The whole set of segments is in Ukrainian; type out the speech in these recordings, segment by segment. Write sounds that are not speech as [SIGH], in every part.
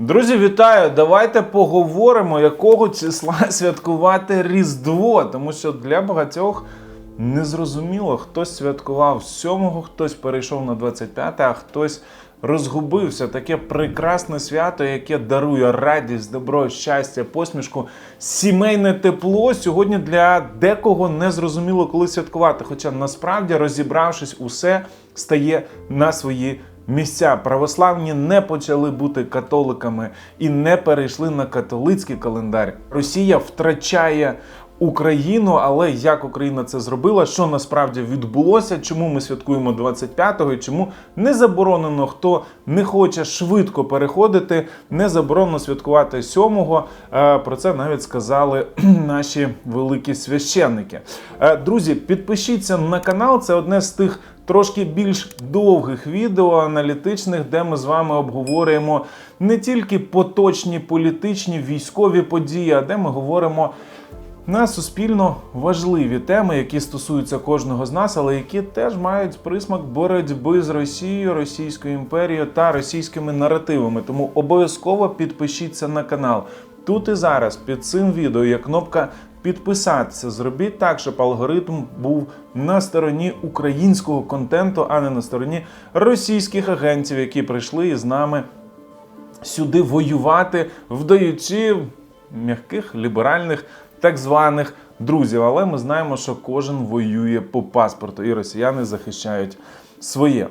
Друзі, вітаю! Давайте поговоримо, якого числа [LAUGHS] святкувати Різдво, тому що для багатьох незрозуміло, хтось святкував 7-го, хтось перейшов на 25, а хтось розгубився. Таке прекрасне свято, яке дарує радість, добро, щастя, посмішку, сімейне тепло. Сьогодні для декого незрозуміло, коли святкувати. Хоча насправді розібравшись, усе стає на свої місця. Православні не почали бути католиками і не перейшли на католицький календар. Росія втрачає. Україну, але як Україна це зробила, що насправді відбулося, чому ми святкуємо 25-го і чому не заборонено, хто не хоче швидко переходити, не заборонено святкувати 7-го. Е, Про це навіть сказали [CLEARS THROAT] наші великі священники. Е, Друзі, підпишіться на канал. Це одне з тих трошки більш довгих відео аналітичних, де ми з вами обговорюємо не тільки поточні політичні військові події, а де ми говоримо на суспільно важливі теми, які стосуються кожного з нас, але які теж мають присмак боротьби з Росією, Російською імперією та російськими наративами. Тому обов'язково підпишіться на канал. Тут і зараз під цим відео є кнопка підписатися. Зробіть так, щоб алгоритм був на стороні українського контенту, а не на стороні російських агентів, які прийшли із нами сюди воювати, вдаючи м'яких ліберальних так званих друзів. Але ми знаємо, що кожен воює по паспорту, і росіяни захищають своє.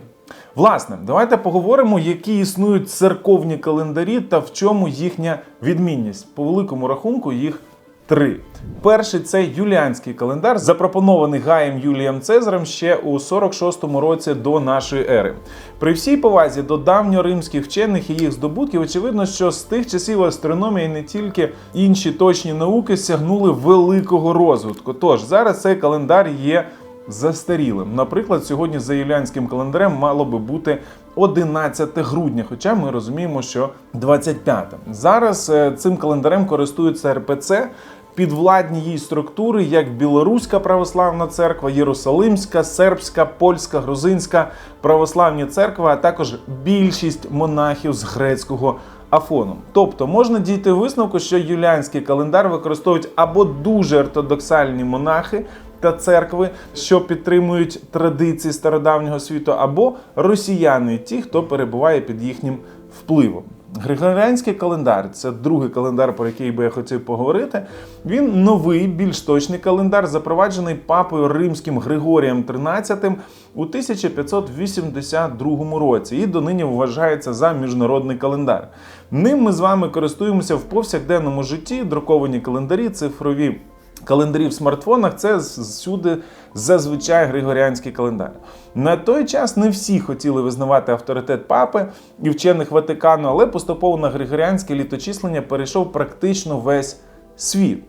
Власне, давайте поговоримо, які існують церковні календарі та в чому їхня відмінність. По великому рахунку їх три. Перший це юліанський календар, запропонований Гаєм Юлієм Цезарем ще у 46-му році до нашої ери. При всій повазі до давньоримських вчених і їх здобутків, очевидно, що з тих часів астрономія і не тільки інші точні науки сягнули великого розвитку. Тож зараз цей календар є застарілим. Наприклад, сьогодні за юліанським календарем мало би бути 11 грудня, хоча ми розуміємо, що 25. Зараз е, цим календарем користуються РПЦ. Підвладні їй структури, як Білоруська православна церква, Єрусалимська, сербська, польська, грузинська православні церкви, а також більшість монахів з грецького афону. Тобто можна дійти висновку, що юліанський календар використовують або дуже ортодоксальні монахи. Та церкви, що підтримують традиції стародавнього світу, або росіяни, ті, хто перебуває під їхнім впливом. Григоріанський календар це другий календар, про який би я хотів поговорити. Він новий, більш точний календар, запроваджений папою римським Григорієм XIII у 1582 році і донині вважається за міжнародний календар. Ним ми з вами користуємося в повсякденному житті. Друковані календарі, цифрові. Календарі в смартфонах це всюди зазвичай григоріанський календар. На той час не всі хотіли визнавати авторитет папи і вчених Ватикану, але поступово на григоріанське літочислення перейшов практично весь світ,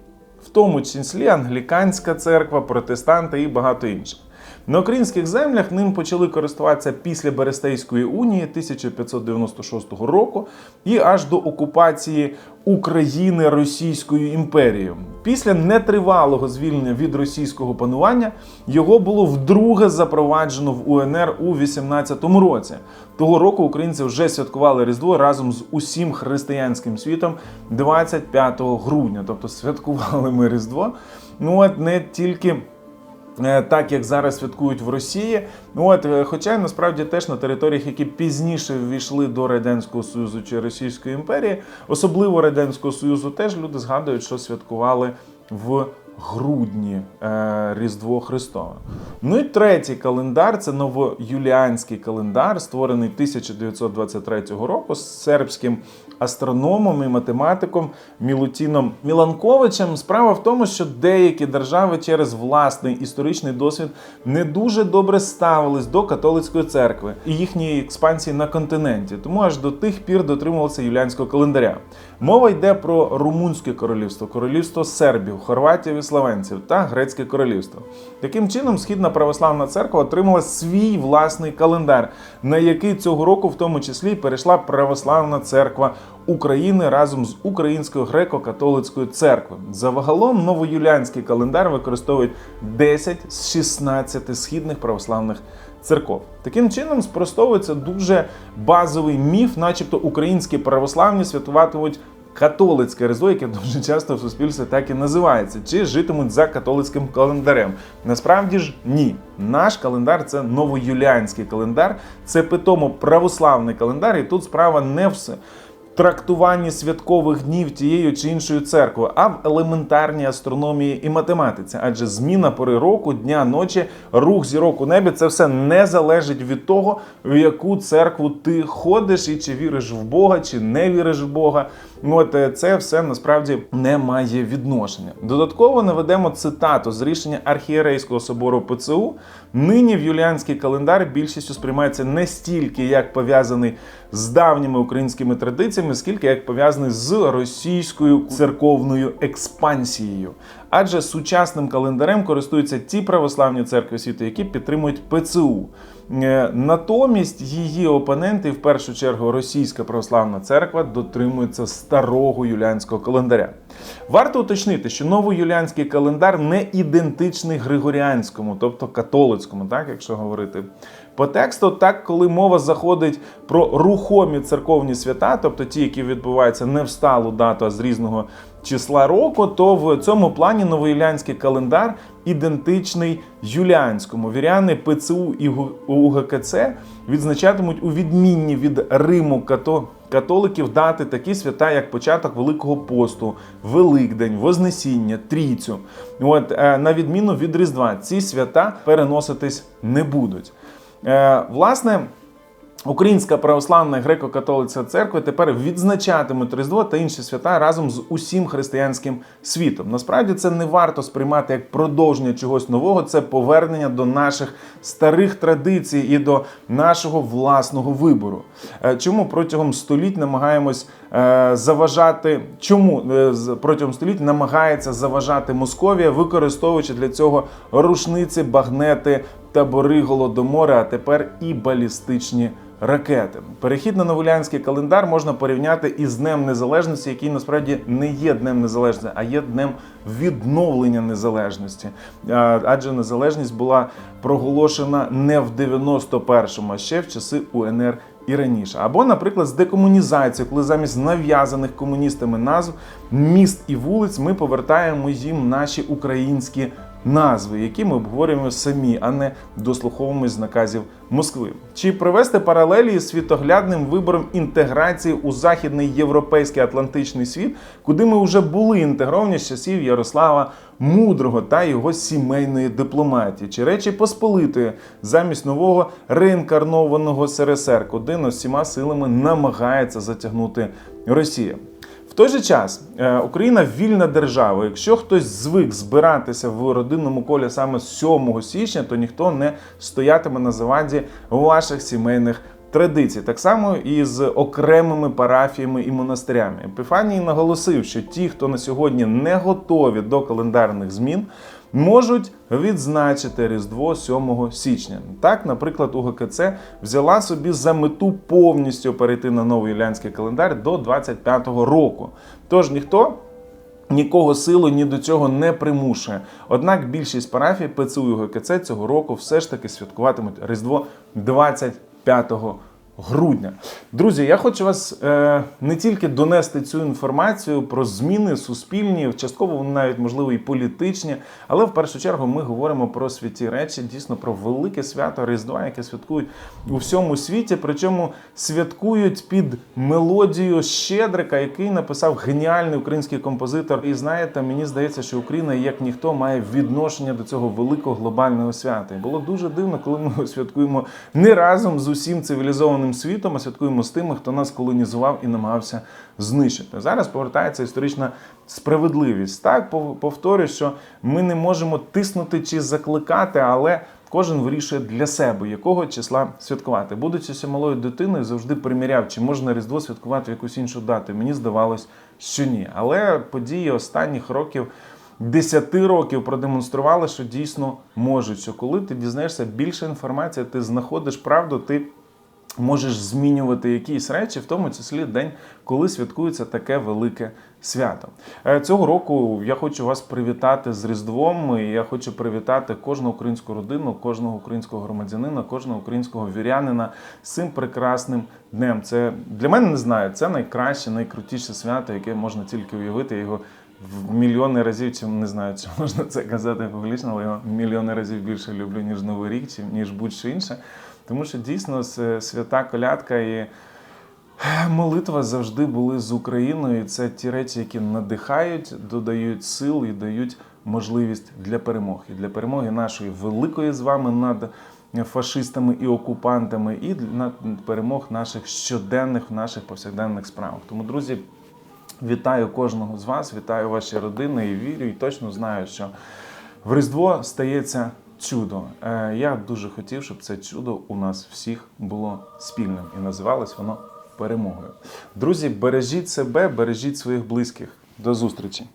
в тому числі англіканська церква, протестанти і багато інших. На українських землях ним почали користуватися після Берестейської унії 1596 року і аж до окупації України Російською імперією. Після нетривалого звільнення від російського панування його було вдруге запроваджено в УНР у 18-му році. Того року українці вже святкували Різдво разом з усім християнським світом 25 грудня. Тобто святкували ми Різдво. Ну от не тільки. Е, так як зараз святкують в Росії, от е, хоча насправді теж на територіях, які пізніше ввійшли до радянського союзу чи Російської імперії, особливо радянського союзу, теж люди згадують, що святкували в грудні е, Різдво Христове. Ну і третій календар це новоюліанський календар, створений 1923 року з сербським астрономом і математиком Мілутіном Міланковичем. Справа в тому, що деякі держави через власний історичний досвід не дуже добре ставились до католицької церкви і їхньої експансії на континенті, тому аж до тих пір дотримувалися юліанського календаря. Мова йде про Румунське королівство, королівство сербів, хорватів словенців та грецьке королівство. Таким чином, східна православна церква отримала свій власний календар, на який цього року, в тому числі, перейшла православна церква України разом з Українською греко-католицькою церквою. Загалом новоюліанський календар використовують 10 з 16 східних православних церков. Таким чином спростовується дуже базовий міф, начебто українські православні святкуватимуть католицьке різдво, яке дуже часто в суспільстві так і називається, чи житимуть за католицьким календарем. Насправді ж ні. Наш календар це новоюліанський календар, це питомо православний календар, і тут справа не все трактуванні святкових днів тією чи іншою церквою, а в елементарній астрономії і математиці. Адже зміна пори року, дня, ночі, рух зірок у небі це все не залежить від того, в яку церкву ти ходиш, і чи віриш в Бога, чи не віриш в Бога. Ну, От е, це все насправді не має відношення. Додатково наведемо цитату з рішення архієрейського собору ПЦУ. Нині в юліанський календар більшістю сприймається не стільки як пов'язаний з давніми українськими традиціями, скільки як пов'язаний з російською церковною експансією. Адже сучасним календарем користуються ті православні церкви світу, які підтримують ПЦУ. Е, Натомість її опоненти, в першу чергу Російська православна церква, дотримуються старого юліанського календаря. Варто уточнити, що новоюліанський календар не ідентичний григоріанському, тобто католицькому, так якщо говорити по тексту, так коли мова заходить про рухомі церковні свята, тобто ті, які відбуваються не в сталу дату, а з різного числа року, то в цьому плані новоюліанський календар ідентичний юліанському. Віряни ПЦУ і УГКЦ відзначатимуть у відмінні від Риму като католиків дати такі свята, як початок Великого посту, Великдень, Вознесіння, Трійцю. От е, на відміну від Різдва, ці свята переноситись не будуть. Е, Власне. Українська православна греко-католицька церква тепер відзначатимуть Різдво та інші свята разом з усім християнським світом. Насправді це не варто сприймати як продовження чогось нового, це повернення до наших старих традицій і до нашого власного вибору. Е, Чому протягом століть намагаємось е, заважати? Чому е, протягом століть намагається заважати Московія, використовуючи для цього рушниці, багнети, табори голодомора, а тепер і балістичні ракети. Перехід на новолянський календар можна порівняти із Днем Незалежності, який насправді не є Днем Незалежності, а є днем відновлення незалежності. Адже незалежність була проголошена не в 91-му, а ще в часи УНР і раніше. Або, наприклад, з декомунізацією, коли замість нав'язаних комуністами назв міст і вулиць ми повертаємо їм наші українські назви, які ми обговорюємо самі, а не дослуховуємось з наказів Москви. Чи провести паралелі з світоглядним вибором інтеграції у західний європейський атлантичний світ, куди ми вже були інтегровані з часів Ярослава Мудрого та його сімейної дипломатії, чи речі Посполитої замість нового реінкарнованого СРСР, куди усіма силами намагається затягнути Росія. Той же час е, Україна вільна держава. Якщо хтось звик збиратися в родинному колі саме 7 січня, то ніхто не стоятиме на заваді ваших сімейних традицій. Так само і з окремими парафіями і монастирями. Епіфаній наголосив, що ті, хто на сьогодні не готові до календарних змін, можуть відзначити Різдво 7 січня. Так, наприклад, УГКЦ взяла собі за мету повністю перейти на новий юліанський календар до 25-го року. Тож ніхто. Нікого силу ні до цього не примушує. Однак більшість парафій ПЦУ і ГКЦ цього року все ж таки святкуватимуть Різдво 25 грудня. Друзі, я хочу вас е, не тільки донести цю інформацію про зміни суспільні, частково вони навіть можливо і політичні, але в першу чергу ми говоримо про святі речі, дійсно про велике свято Різдва, яке святкують у всьому світі. Причому святкують під мелодію Щедрика, який написав геніальний український композитор. І знаєте, мені здається, що Україна як ніхто має відношення до цього великого глобального свята. І було дуже дивно, коли ми святкуємо не разом з усім цивілізованим світом, а святкуємо з тими, хто нас колонізував і намагався знищити. Зараз повертається історична справедливість. Так пов- повторюю, що ми не можемо тиснути чи закликати, але. Кожен вирішує для себе, якого числа святкувати. Будучи ще малою дитиною, завжди приміряв, чи можна Різдво святкувати в якусь іншу дату. Мені здавалось, що ні. Але події останніх років, 10 років продемонстрували, що дійсно можуть. Що коли ти дізнаєшся більше інформації, ти знаходиш правду, ти можеш змінювати якісь речі, в тому числі день, коли святкується таке велике свято. Е, Цього року я хочу вас привітати з Різдвом. і Я хочу привітати кожну українську родину, кожного українського громадянина, кожного українського вірянина з цим прекрасним днем. Це для мене не знаю. Це найкраще, найкрутіше свято, яке можна тільки уявити. Я його в мільйони разів, чи не знаю, чи можна це казати публічно, але я мільйони разів більше люблю, ніж Новий рік, чи ніж будь-що інше. Тому що дійсно свята колядка і молитва завжди були з Україною. Це ті речі, які надихають, додають сил і дають можливість для перемоги. Для перемоги нашої великої з вами над фашистами і окупантами, і над перемог наших щоденних, наших повсякденних справах. Тому, друзі, Вітаю кожного з вас, вітаю ваші родини і вірю, і точно знаю, що в Різдво стається чудо. Е, Я дуже хотів, щоб це чудо у нас всіх було спільним і називалось воно перемогою. Друзі, бережіть себе, бережіть своїх близьких. До зустрічі!